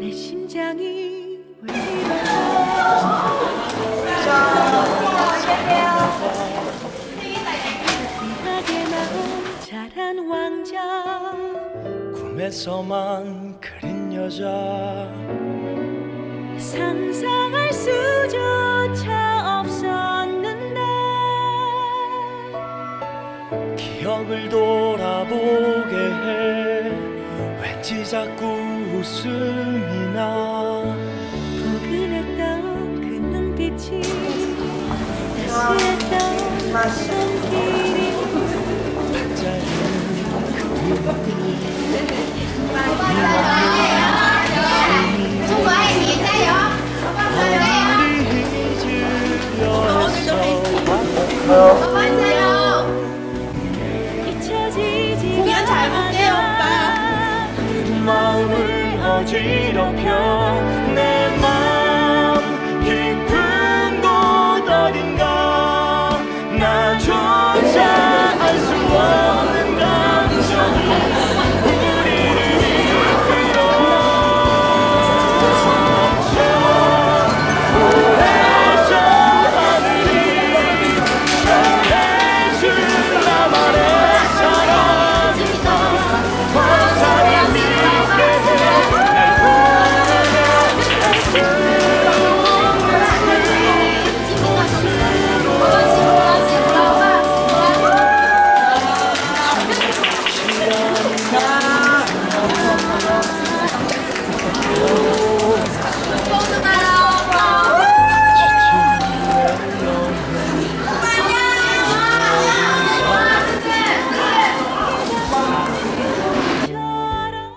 내 심장이 왜 이럴까 꿈에서만 그린 여자 상상할 수조차 없었는데 기억을 돌아보게 해 왠지 자꾸 웃음이 나 포근했던 그 눈빛이 따스했던 손길이 잊혀지지 어지럽혀 감사합니다.